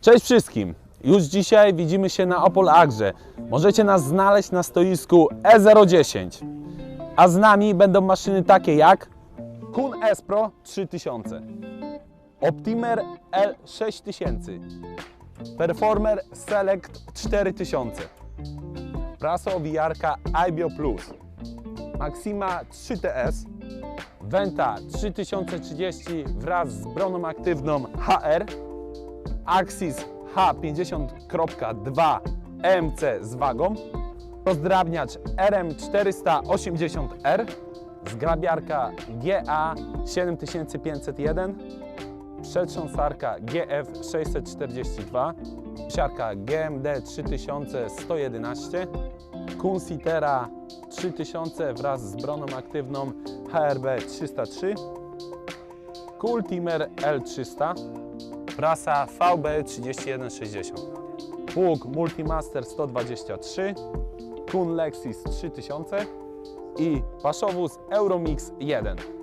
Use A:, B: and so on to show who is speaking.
A: Cześć wszystkim! Już dzisiaj widzimy się na Opol Agrze. Możecie nas znaleźć na stoisku E010. A z nami będą maszyny takie jak Kun S Pro 3000, Optimer L6000, Performer Select 4000, prasa owijarka IBIO Plus, Maxima 3TS, Venta 3030 wraz z broną aktywną HR, Axis H50.2 EMC z wagą, rozdrabniacz RM480R, zgrabiarka GA7501, przetrząsarka GF642, siarka GMD 3111, Kunsitera 3000 wraz z broną aktywną HRB 303, Cooltimer L300, prasa VB 3160, pług Multimaster 123, Kun Lexis 3000 i paszowóz Euromix 1.